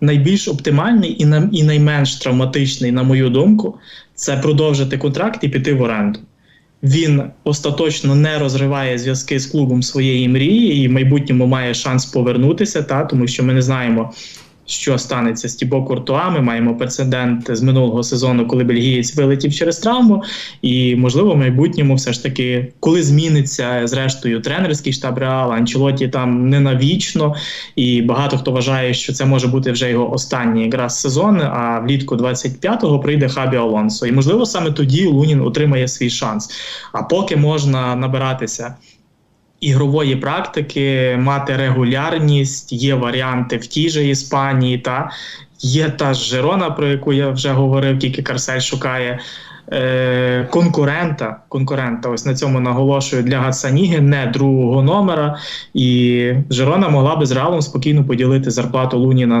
найбільш оптимальний і, на, і найменш травматичний, на мою думку, це продовжити контракт і піти в оренду. Він остаточно не розриває зв'язки з клубом своєї мрії і в майбутньому має шанс повернутися, та тому що ми не знаємо, що станеться з Тібо Куртуа. Ми маємо прецедент з минулого сезону, коли бельгієць вилетів через травму. І можливо, в майбутньому, все ж таки, коли зміниться зрештою тренерський штаб Реала, Анчелоті там не навічно, і багато хто вважає, що це може бути вже його останній якраз сезон. А влітку 25-го прийде Хабі Алонсо. І можливо, саме тоді Лунін отримає свій шанс. А поки можна набиратися ігрової практики, мати регулярність, є варіанти в тій же Іспанії, та є та ж Жерона, про яку я вже говорив, тільки Карсель шукає. Е, конкурента, конкурента, ось на цьому наголошую для Гацаніги, не другого номера. І Жерона могла би з Реалом спокійно поділити зарплату Луніна